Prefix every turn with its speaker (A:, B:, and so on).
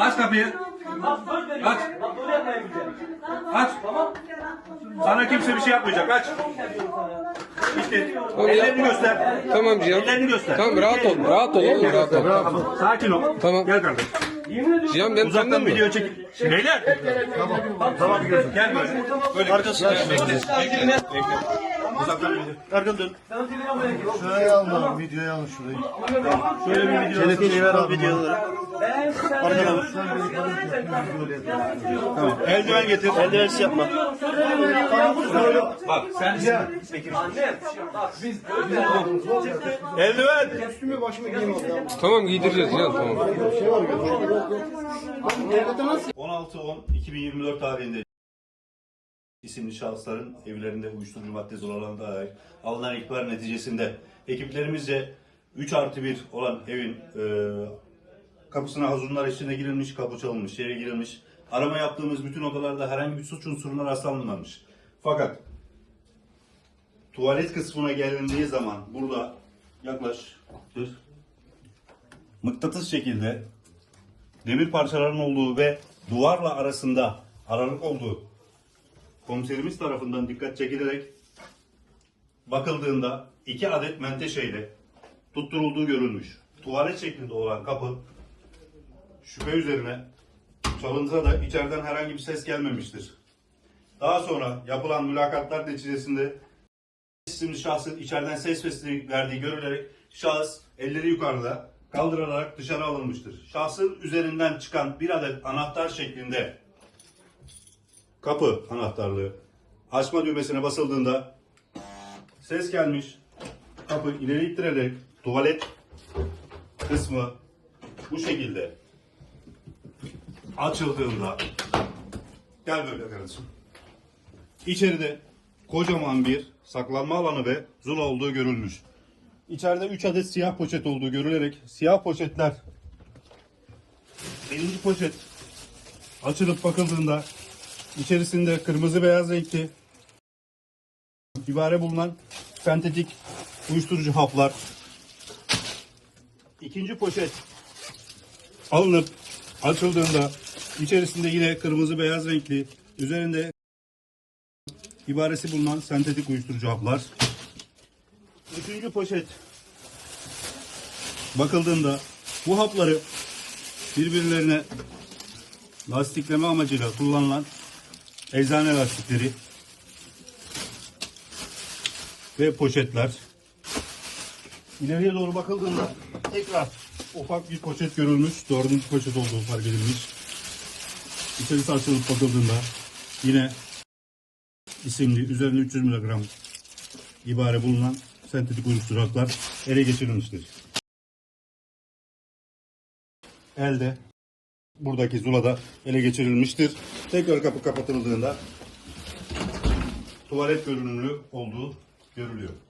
A: Aç kapıyı.
B: Bak söz veriyorum.
A: Aç.
B: Bak böyle yapmayabilecek.
A: Aç.
B: Tamam.
A: Sana kimse bir şey yapmayacak. Aç. İşte. Ellerini göster.
C: Tamam Cihan.
A: Ellerini göster.
C: Tamam rahat ol. Rahat ol oğlum rahat ol.
A: Tamam. Sakin ol.
C: Tamam.
A: Gel kardeşim.
B: Yemin ediyorum.
C: Cihan ben senden
A: Uzaktan
C: mi?
A: video çek. Beyler. Tamam. Gel böyle. Böyle arkasına. Bekle. Bekle. Bekle. Uzaktan video. Arkadan dön.
D: Şurayı al lan, videoyu al şurayı.
A: Şöyle bir video.
D: Telefonu ver.
A: Tamam. Eldiven getir. Eldivensiz yapma. Bak sen.
B: Bak biz
A: eldiven.
D: Üstümü başımı giyeyim ya.
C: Tamam giydireceğiz Cihan tamam.
E: 16-10-2024 tarihinde isimli şahısların evlerinde uyuşturucu maddesi olanlarına dair alınan ihbar neticesinde ekiplerimizce 3 artı 1 olan evin e, kapısına hazırlar içinde girilmiş, kapı çalınmış, içeri girilmiş. Arama yaptığımız bütün odalarda herhangi bir suç unsuruna rastlanmamış. Fakat tuvalet kısmına gelindiği zaman burada yaklaştır. Mıknatıs şekilde demir parçalarının olduğu ve duvarla arasında aralık olduğu komiserimiz tarafından dikkat çekilerek bakıldığında iki adet menteşeyle tutturulduğu görülmüş. Tuvalet şeklinde olan kapı şüphe üzerine çalınsa da içeriden herhangi bir ses gelmemiştir. Daha sonra yapılan mülakatlar neticesinde isimli şahsın içeriden ses sesi verdiği görülerek şahıs elleri yukarıda kaldırılarak dışarı alınmıştır. Şahsın üzerinden çıkan bir adet anahtar şeklinde kapı anahtarlığı açma düğmesine basıldığında ses gelmiş. Kapı ileri ittirerek tuvalet kısmı bu şekilde açıldığında gel böyle kardeşim. İçeride kocaman bir saklanma alanı ve zula olduğu görülmüş. İçeride 3 adet siyah poşet olduğu görülerek siyah poşetler birinci poşet açılıp bakıldığında içerisinde kırmızı beyaz renkli ibare bulunan sentetik uyuşturucu haplar. İkinci poşet alınıp açıldığında içerisinde yine kırmızı beyaz renkli üzerinde ibaresi bulunan sentetik uyuşturucu haplar. Üçüncü poşet bakıldığında bu hapları birbirlerine lastikleme amacıyla kullanılan eczane lastikleri ve poşetler. İleriye doğru bakıldığında tekrar ufak bir poşet görülmüş. Dördüncü poşet olduğu fark edilmiş. İçerisi açılıp bakıldığında yine isimli üzerinde 300 mg ibare bulunan sentetik uyuşturucu haplar ele geçirilmiştir. Elde buradaki zulada ele geçirilmiştir. Tekrar kapı kapatıldığında tuvalet görünümlü olduğu görülüyor.